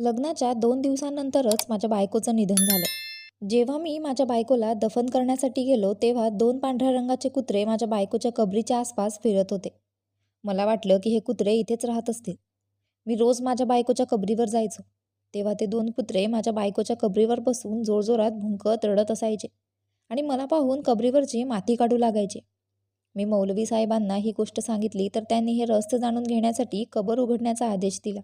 लग्नाच्या दोन दिवसांनंतरच माझ्या बायकोचं निधन झालं. जेव्हा मी माझ्या बायकोला दफन करण्यासाठी गेलो तेव्हा दोन पांढऱ्या रंगाचे कुत्रे माझ्या बायकोच्या कबरीच्या आसपास फिरत होते. मला वाटलं की हे कुत्रे इथेच राहत असतील. मी रोज माझ्या बायकोच्या कबरीवर जायचो. तेव्हा ते दोन कुत्रे माझ्या बायकोच्या कबरीवर बसून जोरजोरात भुंकत रडत असायचे आणि मला पाहून कबरीवरची माती काढू लागायचे. मी मौलवी साहेबांना ही गोष्ट सांगितली तर त्यांनी हे रहस्य जाणून घेण्यासाठी कबर उघडण्याचा आदेश दिला.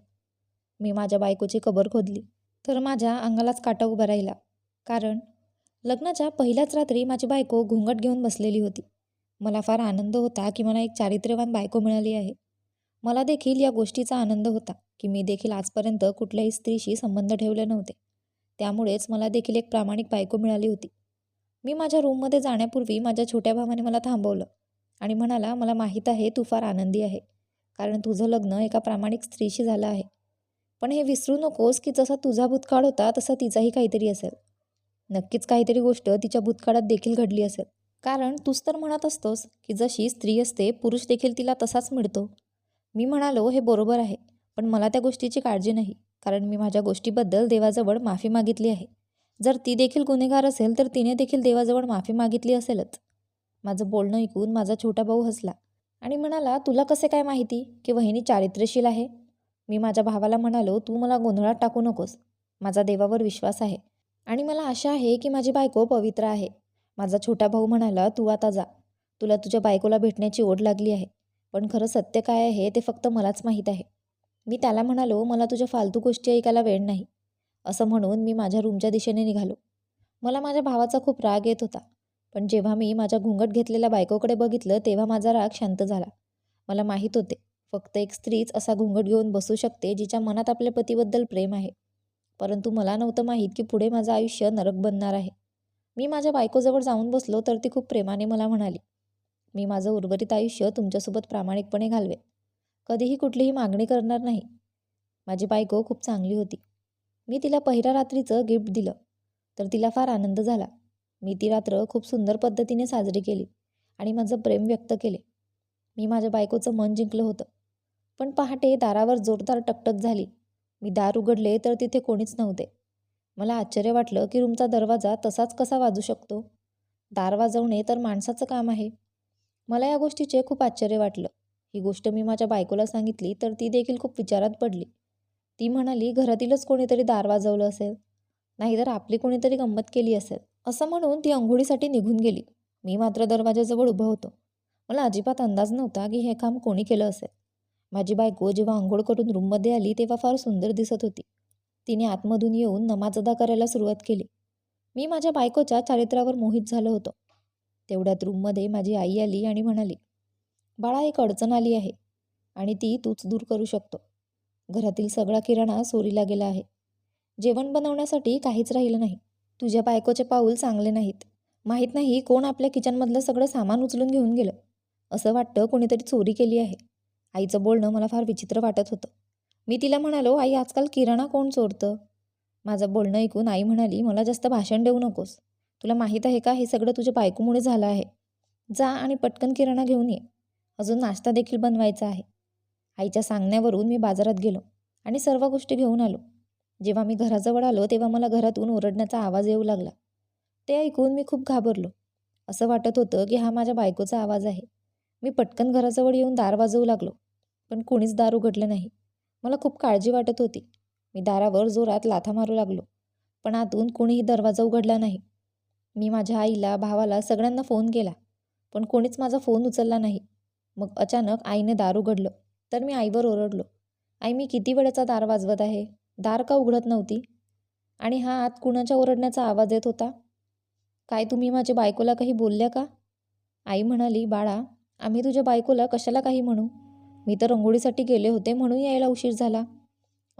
मी माझ्या बायकोची कबर खोदली. तर माझ्या अंगालाच काटा उभा राहिला. कारण लग्नाच्या पहिल्याच रात्री माझी बायको घुंगट घेऊन बसलेली होती. मला फार आनंद होता की मला एक चारित्र्यवान बायको मिळाली आहे. मला देखील या गोष्टीचा आनंद होता की मी देखील आजपर्यंत कुठल्याही स्त्रीशी संबंध ठेवले नव्हते. त्यामुळेच मला देखील एक प्रामाणिक बायको मिळाली होती. मी माझ्या रूममध्ये जाण्यापूर्वी माझ्या छोट्या भावाने मला थांबवलं आणि म्हणाला मला माहीत आहे तू फार आनंदी आहे. कारण तुझं लग्न एका प्रामाणिक स्त्रीशी झालं आहे. पण हे विसरू नकोस की जसा तुझा भूतकाळ होता तसा तिचाही काहीतरी असेल. नक्कीच काहीतरी गोष्ट तिच्या भूतकाळात देखील घडली असेल. कारण तूच तर म्हणत असतोस की जशी स्त्री असते पुरुष देखील तिला तसाच मिळतो. मी म्हणालो हे बरोबर आहे पण मला त्या गोष्टीची काळजी नाही. कारण मी माझ्या गोष्टीबद्दल देवाजवळ माफी मागितली आहे. जर ती देखील गुन्हेगार असेल तर तिने देखील देवाजवळ माफी मागितली असेलच. माझं बोलणं ऐकून माझा छोटा भाऊ हसला आणि म्हणाला तुला कसे काय माहिती की वहिनी चारित्र्यशील आहे? मी माझ्या भावाला म्हणालो तू मला गोंधळात टाकू नकोस. माझा देवावर विश्वास आहे. आणि मला आशा आहे की माझी बायको पवित्र आहे. माझा छोटा भाऊ म्हणाला तू आता जा. तुला तुझ्या बायकोला भेटण्याची ओढ लागली आहे. पण खरं सत्य काय आहे ते फक्त मलाच माहीत आहे. मी त्याला म्हणालो मला तुझ्या फालतू गोष्टी ऐकायला वेळ नाही. असं म्हणून मी माझ्या रूमच्या दिशेने निघालो. मला माझ्या भावाचा खूप राग येत होता. पण जेव्हा मी माझ्या घुंगट घेतलेल्या बायकोकडे बघितलं तेव्हा माझा राग शांत झाला. मला माहीत होते फक्त एक स्त्रीच असा घुंगट घेऊन बसू शकते जिच्या मनात आपल्या पतीबद्दल प्रेम आहे. परंतु मला नव्हतं माहीत की पुढे माझं आयुष्य नरक बनणार आहे. मी माझ्या बायकोजवळ जाऊन बसलो तर ती खूप प्रेमाने मला म्हणाली मी माझं उर्वरित आयुष्य तुमच्यासोबत प्रामाणिकपणे घालवे कधीही कुठलीही मागणी करणार नाही. माझी बायको खूप चांगली होती. मी तिला पहिल्या रात्रीचं गिफ्ट दिलं तर तिला फार आनंद झाला. मी ती रात्र खूप सुंदर पद्धतीने साजरी केली आणि माझं प्रेम व्यक्त केले. मी माझ्या बायकोचं मन जिंकलं होतं. पण पहाटे दारावर जोरदार टकटक झाली. मी दार उघडले तर तिथे कोणीच नव्हते. मला आश्चर्य वाटलं की रूमचा दरवाजा तसाच कसा वाजू शकतो? दार वाजवणे तर माणसाचं काम आहे. मला या गोष्टीचे खूप आश्चर्य वाटलं. ही गोष्ट मी माझ्या बायकोला सांगितली तर ती देखील खूप विचारात पडली. ती म्हणाली घरातीलच कोणीतरी दार वाजवलं असेल. नाहीतर आपली कोणीतरी गंमत केली असेल. असं म्हणून ती अंघोळीसाठी निघून गेली. मी मात्र दरवाजाजवळ उभं होतो. मला अजिबात अंदाज नव्हता की हे काम कोणी केलं असेल. माझी बायको जेव्हा आंघोळ करून रूममध्ये आली तेव्हा फार सुंदर दिसत होती. तिने आतमधून येऊन नमाज अदा करायला सुरुवात केली. मी माझ्या बायकोच्या चारित्र्यावर मोहित झालो होतो. तेवढ्यात रूममध्ये माझी आई आली आणि म्हणाली बाळा एक अडचण आली आहे आणि ती तूच दूर करू शकतो. घरातील सगळा किराणा चोरीला गेला आहे. जेवण बनवण्यासाठी काहीच राहिलं नाही. तुझ्या बायकोचे पाऊल चांगले नाहीत. माहीत नाही कोण आपल्या किचनमधलं सगळं सामान उचलून घेऊन गेलं. असं वाटतं कोणीतरी चोरी केली आहे. आईचं बोलणं मला फार विचित्र वाटत होतं. मी तिला म्हणालो आई आजकाल किराणा कोण चोरतं माझं बोलणं ऐकून आई म्हणाली मला जास्त भाषण देऊ नकोस. तुला माहीत आहे का हे सगळं तुझ्या बायकोमुळे झालं आहे. जा आणि पटकन किराणा घेऊन ये. अजून नाश्ता देखील बनवायचा आहे. आईच्या सांगण्यावरून मी बाजारात गेलो आणि सर्व गोष्टी घेऊन आलो. जेव्हा मी घराजवळ आलो तेव्हा मला घरातून ओरडण्याचा आवाज येऊ लागला. ते ऐकून मी खूप घाबरलो. असं वाटत होतं की हा माझ्या बायकोचा आवाज आहे. मी पटकन घराजवळ येऊन दार वाजवू लागलो. पण कोणीच दार उघडलं नाही. मला खूप काळजी वाटत होती. मी दारावर जोरात लाथा मारू लागलो पण आतून कोणीही दरवाजा उघडला नाही. मी माझ्या आईला भावाला सगळ्यांना फोन केला पण कोणीच माझा फोन उचलला नाही. मग अचानक आईने दार उघडलं तर मी आईवर ओरडलो. आई मी किती वेळेचा दार वाजवत आहे? दार का उघडत नव्हती? आणि हा आत कुणाच्या ओरडण्याचा आवाज येत होता? काय तुम्ही माझ्या बायकोला काही बोलल्या का? आई म्हणाली बाळा आम्ही तुझ्या बायकोला कशाला काही म्हणू? मी तर रंगोळीसाठी गेले होते म्हणून यायला उशीर झाला.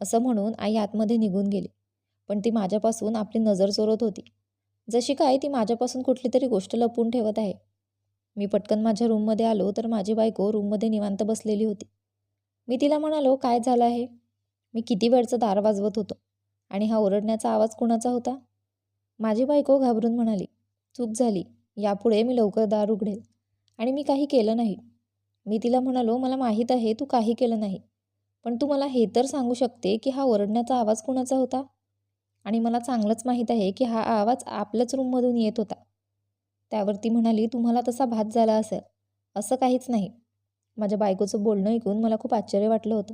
असं म्हणून आई आतमध्ये निघून गेली. पण ती माझ्यापासून आपली नजर चोरत होती. जशी काय ती माझ्यापासून कुठली तरी गोष्ट लपवून ठेवत आहे. मी पटकन माझ्या रूममध्ये आलो तर माझी बायको रूममध्ये निवांत बसलेली होती. मी तिला म्हणालो काय झालं आहे? मी किती वेळचं दार वाजवत होतो. आणि हा ओरडण्याचा आवाज कुणाचा होता? माझी बायको घाबरून म्हणाली चूक झाली. यापुढे मी लवकर दार उघडेल. आणि मी काही केलं नाही. मी तिला म्हणालो मला माहीत आहे तू काही केलं नाही. पण तू मला हे तर सांगू शकते की हा ओरडण्याचा आवाज कुणाचा होता? आणि मला चांगलंच माहीत आहे की हा आवाज आपल्याच रूममधून येत होता. त्यावर ती म्हणाली तुम्हाला तसा भात झाला असेल. असं काहीच नाही. माझ्या बायकोचं बोलणं ऐकून मला खूप आश्चर्य वाटलं होतं.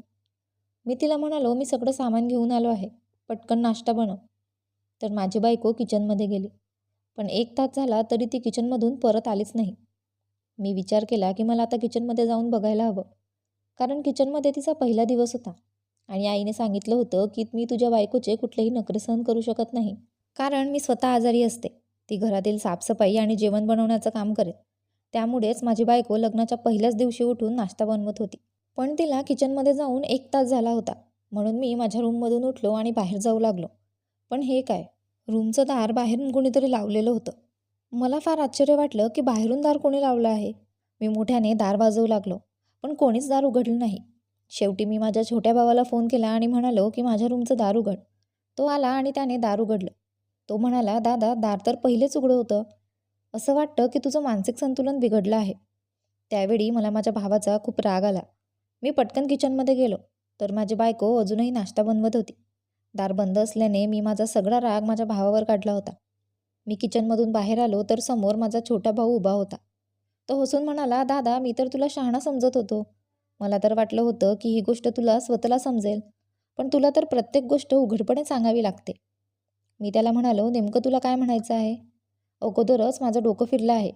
मी तिला म्हणालो मी सगळं सामान घेऊन आलो आहे. पटकन नाश्ता बनव. तर माझी बायको किचनमध्ये गेली. पण एक तास झाला तरी ती किचनमधून परत आलीच नाही. मी विचार केला की मला आता किचनमध्ये जाऊन बघायला हवं. कारण किचनमध्ये तिचा पहिला दिवस होता. आणि आईने सांगितलं होतं की मी तुझ्या बायकोचे कुठलेही नखरे सहन करू शकत नाही. कारण मी स्वतः आजारी असते. ती घरातील साफसफाई आणि जेवण बनवण्याचं काम करेल. त्यामुळेच माझी बायको लग्नाच्या पहिल्याच दिवशी उठून नाश्ता बनवत होती. पण तिला किचनमध्ये जाऊन एक तास झाला होता. म्हणून मी माझ्या रूममधून उठलो आणि बाहेर जाऊ लागलो. पण हे काय? रूमचं दार बाहेरून कोणीतरी लावलेलं होतं. मला फार आश्चर्य वाटलं की बाहेरून दार कोणी लावलं आहे. मी मोठ्याने दार वाजवू लागलो पण कोणीच दार उघडलं नाही. शेवटी मी माझ्या छोट्या भावाला फोन केला आणि म्हणालो की माझ्या रूमचं दार उघड. तो आला आणि त्याने दार उघडलं. तो म्हणाला दादा दार तर पहिलेच उघडं होतं. असं वाटतं की तुझं मानसिक संतुलन बिघडलं आहे. त्यावेळी मला माझ्या भावाचा खूप राग आला. मी पटकन किचनमध्ये गेलो तर माझी बायको अजूनही नाश्ता बनवत होती. दार बंद असल्याने मी माझा सगळा राग माझ्या भावावर काढला होता. मी किचनमधून बाहेर आलो तर समोर माझा छोटा भाऊ उभा होता. तो हसून म्हणाला दादा मी तर तुला शहाणा समजत होतो. मला तर वाटलं होतं की ही गोष्ट तुला स्वतःला समजेल पण तुला तर प्रत्येक गोष्ट उघडपणे सांगावी लागते. मी त्याला म्हणालो नेमकं तुला काय म्हणायचं आहे? अगोदरच माझं डोकं फिरलं आहे.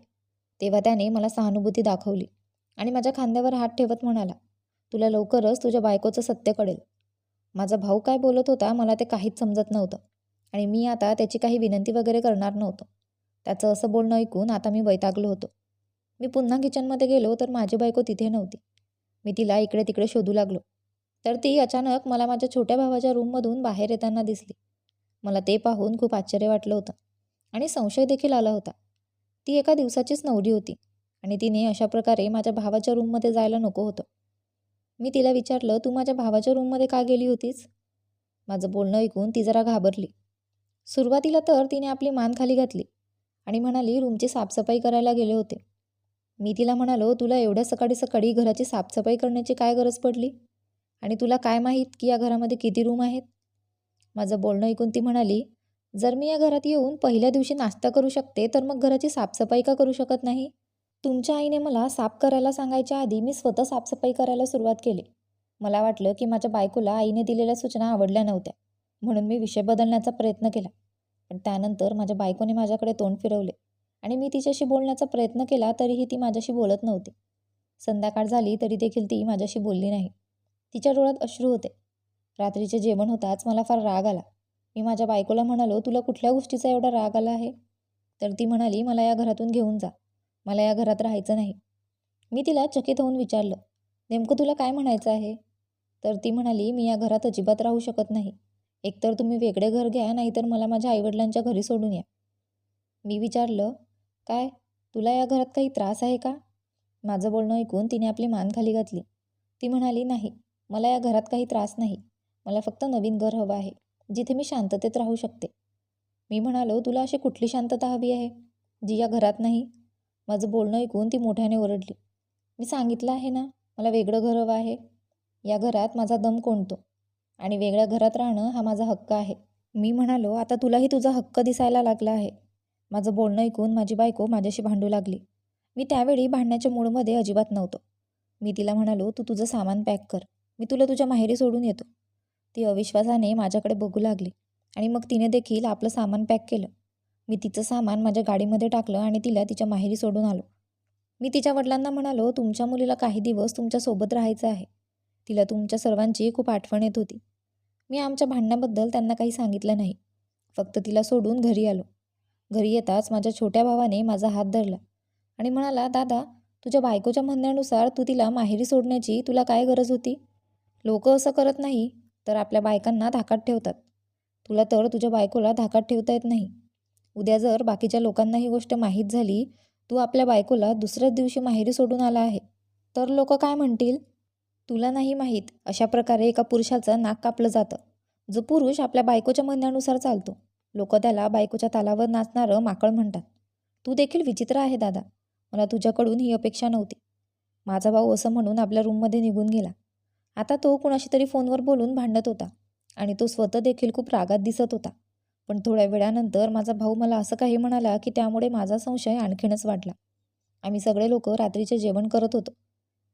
तेव्हा त्याने मला सहानुभूती दाखवली आणि माझ्या खांद्यावर हात ठेवत म्हणाला तुला लवकरच तुझ्या बायकोचं सत्य कळेल. माझा भाऊ काय बोलत होता मला ते काहीच समजत नव्हतं. आणि मी आता त्याची काही विनंती वगैरे करणार नव्हतो. त्याचं असं बोलणं ऐकून आता मी वैतागलो होतो. मी पुन्हा किचनमध्ये गेलो तर माझी बायको तिथे नव्हती. मी तिला इकडे तिकडे शोधू लागलो. तर ती अचानक मला माझ्या छोट्या भावाच्या रूममधून बाहेर येताना दिसली. मला ते पाहून खूप आश्चर्य वाटलं होतं आणि संशय देखील आला होता. ती एका दिवसाचीच नवरी होती आणि तिने अशा प्रकारे माझ्या भावाच्या रूममध्ये जायला नको होतं. मी तिला विचारलं तू माझ्या भावाच्या रूममध्ये का गेली होतीस? माझं बोलणं ऐकून ती जरा घाबरली. सुरुवातीला तर तिने आपली मान खाली घातली आणि म्हणाली रूमची साफसफाई करायला गेले होते. मी तिला म्हणालो तुला एवढ्या सकाळी सकाळी घराची साफसफाई करण्याची काय गरज पडली? आणि तुला काय माहीत की या घरामध्ये किती रूम आहेत? माझं बोलणं ऐकून ती म्हणाली जर मी या घरात येऊन पहिल्या दिवशी नाश्ता करू शकते तर मग घराची साफसफाई का करू शकत नाही? तुमच्या आईने मला साफ करायला सांगायच्या आधी मी स्वतः साफसफाई करायला सुरुवात केली. मला वाटलं की माझ्या बायकोला आईने दिलेल्या सूचना आवडल्या नव्हत्या. म्हणून मी विषय बदलण्याचा प्रयत्न केला. पण त्यानंतर माझ्या बायकोने माझ्याकडे तोंड फिरवले आणि मी तिच्याशी बोलण्याचा प्रयत्न केला तरीही ती माझ्याशी बोलत नव्हती. संध्याकाळ झाली तरी देखील ती माझ्याशी बोलली नाही. तिच्या डोळ्यात अश्रू होते. रात्रीचे जेवण होताच मला फार राग आला. मी माझ्या बायकोला म्हणालो तुला कुठल्या गोष्टीचा एवढा राग आला आहे? तर ती म्हणाली मला या घरातून घेऊन जा. मला या घरात राहायचं नाही. मी तिला चकित होऊन विचारलं नेमकं तुला काय म्हणायचं आहे? तर ती म्हणाली मी या घरात अजिबात राहू शकत नाही. एकतर तुम्ही वेगळे घर घ्या नाहीतर मला माझ्या आईवडिलांच्या घरी सोडून या. मी विचारलं काय तुला या घरात काही त्रास आहे का? माझं बोलणं ऐकून तिने आपली मान खाली घातली. ती म्हणाली नाही मला या घरात काही त्रास नाही. मला फक्त नवीन घर हवं आहे जिथे मी शांततेत राहू शकते. मी म्हणालो तुला अशी कुठली शांतता हवी आहे जी या घरात नाही? माझं बोलणं ऐकून ती मोठ्याने ओरडली. मी सांगितलं आहे ना मला वेगळं घर हवं आहे. या घरात माझा दम कोणतो? आणि वेगळ्या घरात राहणं हा माझा हक्क आहे. मी म्हणालो आता तुलाही तुझा हक्क दिसायला लागला आहे. माझं बोलणं ऐकून माझी बायको माझ्याशी भांडू लागली. मी त्यावेळी भांडण्याच्या मूडमध्ये अजिबात नव्हतो. मी तिला म्हणालो तू तुझं सामान पॅक कर. मी तुला तुझ्या माहेरी सोडून येतो. ती अविश्वासाने माझ्याकडे बघू लागली आणि मग तिने देखील आपलं सामान पॅक केलं. मी तिचं सामान माझ्या गाडीमध्ये टाकलं आणि तिला तिच्या माहेरी सोडून आलो. मी तिच्या वडिलांना म्हणालो तुमच्या मुलीला काही दिवस तुमच्यासोबत राहायचं आहे. तिला तुमच्या सर्वांची खूप आठवण येत होती. मी आमच्या भांडणाबद्दल त्यांना काही सांगितलं नाही. फक्त तिला सोडून घरी आलो. घरी येताच माझ्या छोट्या भावाने माझा हात धरला आणि म्हणाला दादा तुझ्या बायकोच्या म्हणण्यानुसार तू तिला माहेरी सोडण्याची तुला काय गरज होती? लोक असं करत नाही तर आपल्या बायकांना धाकात ठेवतात. तुला तर तुझ्या बायकोला धाकात ठेवता येत नाही. उद्या जर बाकीच्या लोकांना ही गोष्ट माहीत झाली तू आपल्या बायकोला दुसऱ्याच दिवशी माहेरी सोडून आला आहे. तर लोक काय म्हणतील? तुला नाही माहीत अशा प्रकारे एका पुरुषाचं नाक कापलं जातं. जो पुरुष आपल्या बायकोच्या म्हणण्यानुसार चालतो. लोक त्याला बायकोच्या तालावर नाचणारं माकळ म्हणतात. तू देखील विचित्र आहे दादा. मला तुझ्याकडून ही अपेक्षा नव्हती. माझा भाऊ असं म्हणून आपल्या रूममध्ये निघून गेला. आता तो कुणाशी तरी फोनवर बोलून भांडत होता आणि तो स्वतः देखील खूप रागात दिसत होता. पण थोड्या वेळानंतर माझा भाऊ मला असं काही म्हणाला की त्यामुळे माझा संशय आणखीनच वाढला. आम्ही सगळे लोक रात्रीचे जेवण करत होतो.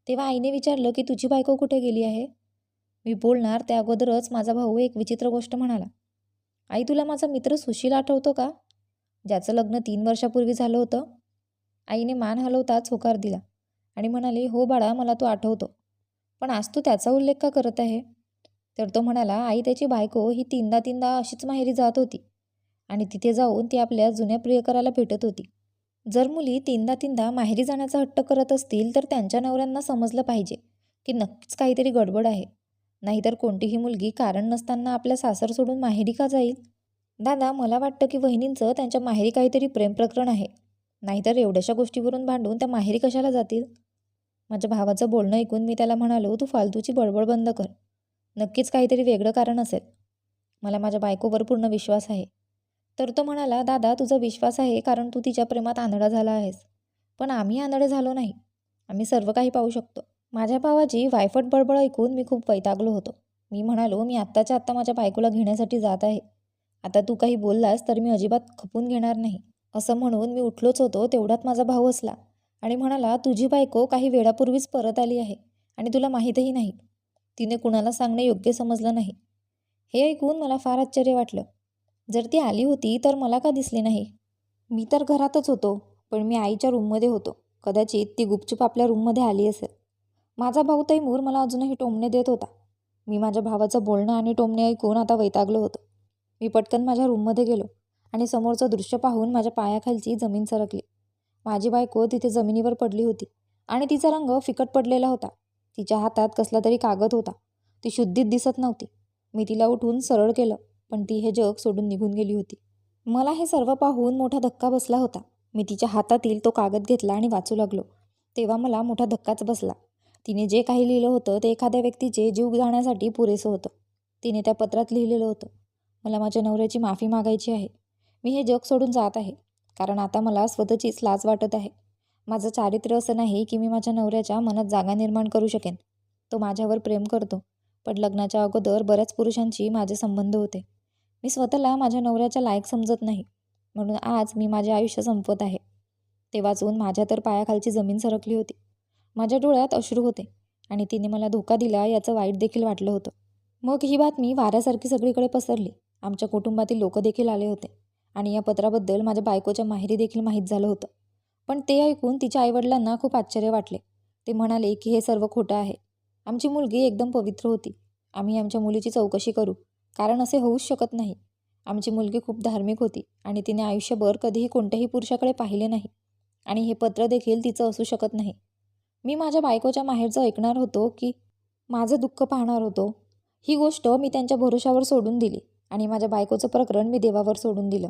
तेव्हा आईने विचारलं की तुझी बायको कुठे गेली आहे? मी बोलणार त्या अगोदरच माझा भाऊ एक विचित्र गोष्ट म्हणाला. आई तुला माझा मित्र सुशील आठवतो का? ज्याचं लग्न तीन वर्षापूर्वी झालं होतं. आईने मान हलवताच होकार दिला आणि म्हणाली हो बाळा मला तो आठवतो. पण आज तू त्याचा उल्लेख का करत आहे? तर तो म्हणाला आई त्याची बायको ही तीनदा तीनदा अशीच माहेरी जात होती आणि तिथे जाऊन ती आपल्या जुन्या प्रियकराला भेटत होती. जर मुली तीनदा तीनदा माहेरी जाण्याचा हट्ट करत असतील तर त्यांच्या नवऱ्यांना समजलं पाहिजे की नक्कीच काहीतरी गडबड आहे. नाहीतर कोणतीही मुलगी कारण नसताना आपल्या सासर सोडून माहेरी का जाईल? दादा मला वाटतं की वहिनींचं त्यांच्या माहेरी काहीतरी प्रेम प्रकरण आहे. नाहीतर एवढ्याशा गोष्टीवरून भांडून त्या माहेरी कशाला जातील? माझ्या भावाचं बोलणं ऐकून मी त्याला म्हणालो तू फालतूची बडबड बंद कर. नक्कीच काहीतरी वेगळं कारण असेल. मला माझ्या बायकोवर पूर्ण विश्वास आहे. तर तो म्हणाला दादा तुझा विश्वास आहे कारण तू तिच्या प्रेमात आंधळा झाला आहेस. पण आम्ही आंधळे झालो नाही. आम्ही सर्व काही पाहू शकतो. माझ्या भावाची वायफट बडबड ऐकून मी खूप वैतागलो होतो. मी म्हणालो मी आत्ताच्या आत्ता माझ्या बायकोला घेण्यासाठी जात आहे. आता तू काही बोललास तर मी अजिबात खपून घेणार नाही. असं म्हणून मी उठलोच होतो तेवढ्यात माझा भाऊ असला आणि म्हणाला तुझी बायको काही वेळापूर्वीच परत आली आहे आणि तुला माहीतही नाही. तिने कुणाला सांगणे योग्य समजलं नाही. हे ऐकून मला फार आश्चर्य वाटलं. जर ती आली होती तर मला का दिसली नाही? मी तर घरातच होतो पण मी आईच्या रूममध्ये होतो. कदाचित ती गुपचूप आपल्या रूममध्ये आली असेल. माझा भाऊ तैमूर मला अजूनही टोमणे देत होता. मी माझ्या भावाचं बोलणं आणि टोमणे ऐकून आता वैतागलो होतो. मी पटकन माझ्या रूममध्ये गेलो आणि समोरचं दृश्य पाहून माझ्या पायाखालची जमीन सरकली. माझी बायको तिथे जमिनीवर पडली होती आणि तिचा रंग फिकट पडलेला होता. तिच्या हातात कसला तरी कागद होता. ती शुद्धीत दिसत नव्हती. मी तिला उठून सरळ केलं. पण ती हे जग सोडून निघून गेली होती. मला हे सर्व पाहून मोठा धक्का बसला होता. मी तिच्या हातातील तो कागद घेतला आणि वाचू लागलो. तेव्हा मला मोठा धक्काच बसला. तिने जे काही लिहिलं होतं ते एखाद्या व्यक्तीचे जीव जाण्यासाठी पुरेसं होतं. तिने त्या पत्रात लिहिलेलं होतं. मला माझ्या नवऱ्याची माफी मागायची आहे. मी हे जग सोडून जात आहे. कारण आता मला स्वतःचीच लाज वाटत आहे. माझं चारित्र्य असं नाही की मी माझ्या नवऱ्याच्या मनात जागा निर्माण करू शकेन. तो माझ्यावर प्रेम करतो. पण लग्नाच्या अगोदर बऱ्याच पुरुषांशी माझे संबंध होते. मी स्वतःला माझ्या नवऱ्याच्या लायक समजत नाही. म्हणून आज मी माझे आयुष्य संपवत आहे. ते वाचून माझ्या तर पायाखालची जमीन सरकली होती. माझ्या डोळ्यात अश्रू होते आणि तिने मला धोका दिला याचं वाईट देखील वाटलं होतं. मग ही बातमी वाऱ्यासारखी सगळीकडे पसरली. आमच्या कुटुंबातील लोक देखील आले होते आणि या पत्राबद्दल माझ्या बायकोच्या माहेरी देखील माहीत झालं होतं. पण ते ऐकून तिच्या आईवडिलांना खूप आश्चर्य वाटले. ते म्हणाले की हे सर्व खोटं आहे. आमची मुलगी एकदम पवित्र होती. आम्ही आमच्या मुलीची चौकशी करू. कारण असे होऊच शकत नाही. आमची मुलगी खूप धार्मिक होती आणि तिने आयुष्यभर कधीही कोणत्याही पुरुषाकडे पाहिले नाही आणि हे पत्र देखील तिचं असू शकत नाही. मी माझ्या बायकोच्या माहेरचं ऐकणार होतो की माझं दुःख पाहणार होतो. ही गोष्ट मी त्यांच्या भरोशावर सोडून दिली आणि माझ्या बायकोचं प्रकरण मी देवावर सोडून दिलं.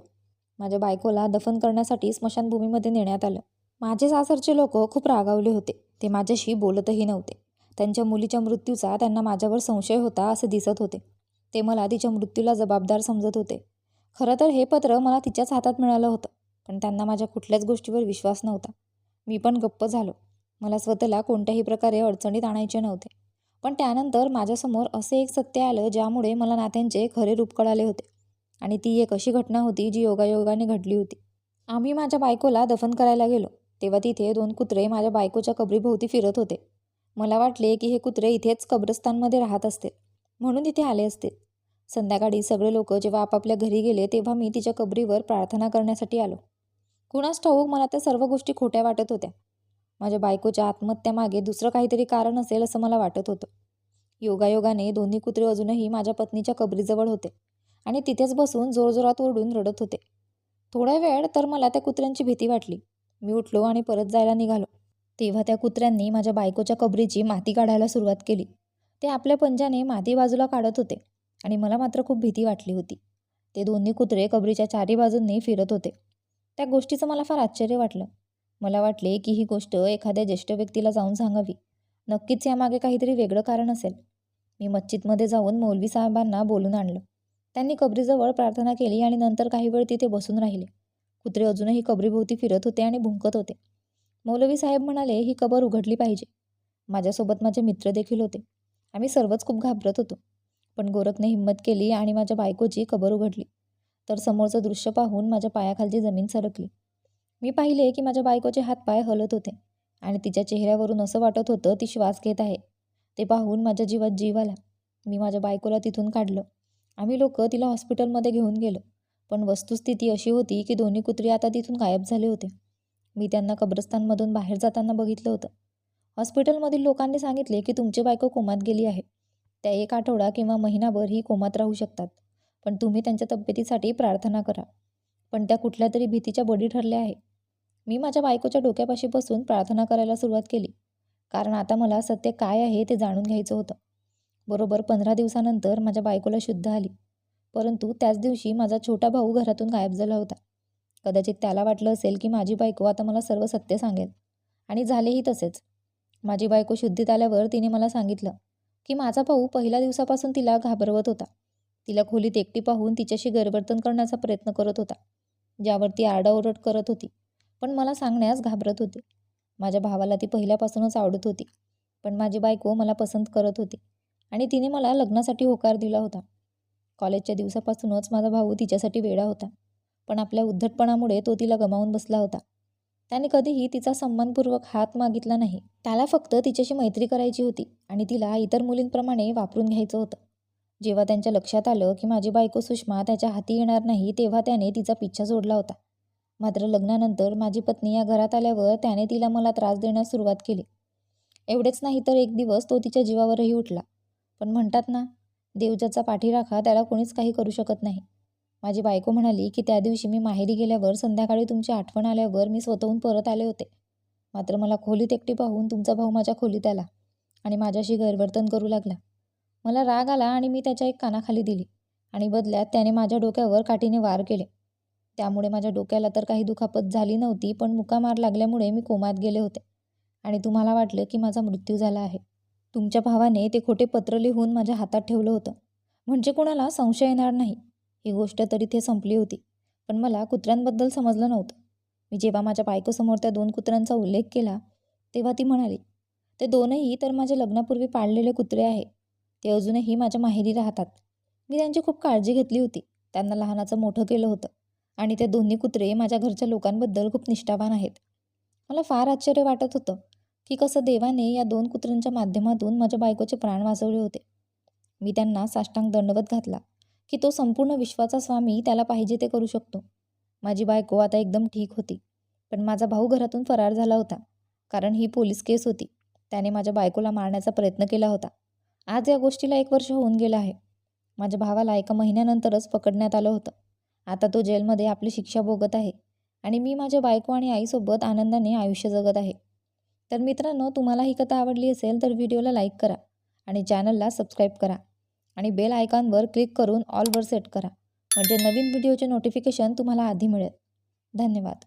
माझ्या बायकोला दफन करण्यासाठी स्मशानभूमीमध्ये नेण्यात आलं. माझे सासरचे लोक खूप रागावले होते. ते माझ्याशी बोलतही नव्हते. त्यांच्या मुलीच्या मृत्यूचा त्यांना माझ्यावर संशय होता असे दिसत होते. ते मला तिच्या मृत्यूला जबाबदार समजत होते. खरं तर हे पत्र मला तिच्याच हातात मिळालं होतं पण त्यांना माझ्या कुठल्याच गोष्टीवर विश्वास नव्हता. मी पण गप्प झालो. मला स्वतःला कोणत्याही प्रकारे अडचणीत आणायचे नव्हते. पण त्यानंतर माझ्यासमोर असे एक सत्य आलं ज्यामुळे मला नात्यांचे खरे रूप कळाले होते आणि ती एक अशी घटना होती जी योगायोगाने घडली होती. आम्ही माझ्या बायकोला दफन करायला गेलो. तेव्हा तिथे दोन कुत्रे माझ्या बायकोच्या कबरीभोवती फिरत होते. मला वाटले की हे कुत्रे इथेच कब्रस्तानमध्ये राहत असते म्हणून तिथे आले असतील. संध्याकाळी सगळे लोक जेव्हा आपापल्या घरी गेले तेव्हा मी तिच्या कबरीवर प्रार्थना करण्यासाठी आलो. कुणास ठाऊक मला त्या सर्व गोष्टी खोट्या वाटत होत्या. माझ्या बायकोच्या आत्महत्यामागे दुसरं काहीतरी कारण असेल असं मला वाटत होतं. योगायोगाने दोन्ही कुत्रे अजूनही माझ्या पत्नीच्या कबरीजवळ होते आणि तिथेच बसून जोरजोरात ओरडून रडत होते. थोडा वेळ तर मला त्या कुत्र्यांची भीती वाटली. मी उठलो आणि परत जायला निघालो. तेव्हा त्या कुत्र्यांनी माझ्या बायकोच्या कबरीची माती काढायला सुरुवात केली. ते आपल्या पंजाने माती बाजूला काढत होते. आणि मला मात्र खूप भीती वाटली होती. ते दोन्ही कुत्रे कबरीच्या चारी बाजूंनी फिरत होते. त्या गोष्टीचं मला फार आश्चर्य वाटलं. मला वाटले की ही गोष्ट एखाद्या ज्येष्ठ व्यक्तीला जाऊन सांगावी. नक्कीच यामागे काहीतरी वेगळं कारण असेल. मी मस्जिदमध्ये जाऊन मौलवी साहेबांना बोलून आणलं. त्यांनी कबरीजवळ प्रार्थना केली आणि नंतर काही वेळ तिथे बसून राहिले. कुत्रे अजूनही कबरीभोवती फिरत होते आणि भुंकत होते. मौलवी साहेब म्हणाले ही कबर उघडली पाहिजे. माझ्यासोबत माझे मित्र देखील होते. आम्ही सर्वच खूप घाबरत होतो. पण गोरखने हिंमत केली आणि माझ्या बायकोची कबर उघडली. तर समोरचं दृश्य पाहून माझ्या पायाखालची जमीन सरकली. मी पाहिले की माझ्या बायकोचे हातपाय हलत होते आणि तिच्या चेहऱ्यावरून असं वाटत होतं ती श्वास घेत आहे. ते पाहून माझ्या जीवात जीव आला. मी माझ्या बायकोला तिथून काढलं. आम्ही लोक तिला हॉस्पिटलमध्ये घेऊन गेलो. पण वस्तुस्थिती अशी होती की दोन्ही कुत्री आता तिथून गायब झाले होते. मी त्यांना कब्रस्तानमधून बाहेर जाताना बघितलं होतं. हॉस्पिटलमधील लोकांनी सांगितले की तुमची बायको कोमात गेली आहे. त्या एक आठवडा किंवा महिनाभर ही कोमात राहू शकतात. पण तुम्ही त्यांच्या तब्येतीसाठी प्रार्थना करा. पण त्या कुठल्या तरी भीतीच्या बळी ठरल्या आहे मी माझ्या बायकोच्या डोक्यापाशी बसून प्रार्थना करायला सुरुवात केली. कारण आता मला सत्य काय आहे ते जाणून घ्यायचं होतं. बरोबर पंधरा दिवसानंतर माझ्या बायकोला शुद्ध आली. परंतु त्याच दिवशी माझा छोटा भाऊ घरातून गायब झाला होता. कदाचित त्याला वाटलं असेल की माझी बायको आता मला सर्व सत्य सांगेल. आणि झालेही तसेच. माझी बायको शुद्धीत आल्यावर तिने मला सांगितलं की माझा भाऊ पहिल्या दिवसापासून तिला घाबरवत होता. तिला खोलीत एकटी पाहून तिच्याशी गैरवर्तन करण्याचा प्रयत्न करत होता ज्यावर ती आरडाओरड करत होती. पण मला सांगण्यास घाबरत होती. माझ्या भावाला ती पहिल्यापासूनच आवडत होती पण माझी बायको मला पसंत करत होती आणि तिने मला लग्नासाठी होकार दिला होता. कॉलेजच्या दिवसापासूनच माझा भाऊ तिच्यासाठी वेडा होता पण आपल्या उद्धटपणामुळे तो तिला गमावून बसला होता. त्याने कधीही तिचा सन्मानपूर्वक हात मागितला नाही. त्याला फक्त तिच्याशी मैत्री करायची होती आणि तिला इतर मुलींप्रमाणे वापरून घ्यायचं होतं. जेव्हा त्यांच्या लक्षात आलं की माझी बायको सुषमा त्याच्या हाती येणार नाही तेव्हा त्याने तिचा पिच्छा जोडला होता. मात्र लग्नानंतर माझी पत्नी या घरात आल्यावर त्याने तिला मला त्रास देण्यास सुरुवात केली. एवढेच नाही तर एक दिवस तो तिच्या जीवावरही उठला. पण म्हणतात ना देवजाचा पाठीराखा त्याला कोणीच काही करू शकत नाही. माझी बायको म्हणाली की त्या दिवशी मी माहेरी गेल्यावर संध्याकाळी तुमची आठवण आल्यावर मी स्वतःहून परत आले होते. मात्र मला खोलीत एकटी पाहून तुमचा भाऊ माझ्या खोलीत आला आणि माझ्याशी गैरवर्तन करू लागला. मला राग आला आणि मी त्याच्या एक कानाखाली दिली आणि बदल्यात त्याने माझ्या डोक्यावर काठीने वार केले. त्यामुळे माझ्या डोक्याला तर काही दुखापत झाली नव्हती पण मुकामार लागल्यामुळे मी कोमात गेले होते. आणि तुम्हाला वाटलं की माझा मृत्यू झाला आहे. तुमच्या भावाने ते खोटे पत्र लिहून माझ्या हातात ठेवलं होतं. म्हणजे कोणाला संशय येणार नाही. ही गोष्ट तर इथे संपली होती. पण मला कुत्र्यांबद्दल समजलं नव्हतं. मी जेव्हा माझ्या बायकोसमोर त्या दोन कुत्र्यांचा उल्लेख केला तेव्हा ती म्हणाली ते दोनही तर माझ्या लग्नापूर्वी पाळलेले कुत्रे आहे. ते अजूनही माझ्या माहेरी राहतात. मी त्यांची खूप काळजी घेतली होती. त्यांना लहानाचं मोठं केलं होतं. आणि ते दोन्ही कुत्रे माझ्या घरच्या लोकांबद्दल खूप निष्ठावान आहेत. मला फार आश्चर्य वाटत होतं की कसं देवाने या दोन कुत्र्यांच्या माध्यमातून माझ्या बायकोचे प्राण वाचवले होते. मी त्यांना साष्टांग दंडवत घातला. की तो संपूर्ण विश्वाचा स्वामी त्याला पाहिजे ते करू शकतो. माझी बायको आता एकदम ठीक होती पण माझा भाऊ घरातून फरार झाला होता कारण ही पोलीस केस होती. त्याने माझ्या बायकोला मारण्याचा प्रयत्न केला होता. आज या गोष्टीला एक वर्ष होऊन गेलं आहे. माझ्या भावाला एका महिन्यानंतरच पकडण्यात आलं होतं. आता तो जेलमध्ये आपली शिक्षा भोगत आहे आणि मी माझ्या बायको आणि आईसोबत आनंदाने आयुष्य जगत आहे. तर मित्रांनो तुम्हाला ही कथा आवडली असेल तर व्हिडिओला लाईक करा आणि चॅनलला सबस्क्राईब करा. आणि बेल आयकॉनवर क्लिक करून ऑलवर सेट करा. म्हणजे नवीन व्हिडिओचे नोटिफिकेशन तुम्हाला आधी मिळेल. धन्यवाद.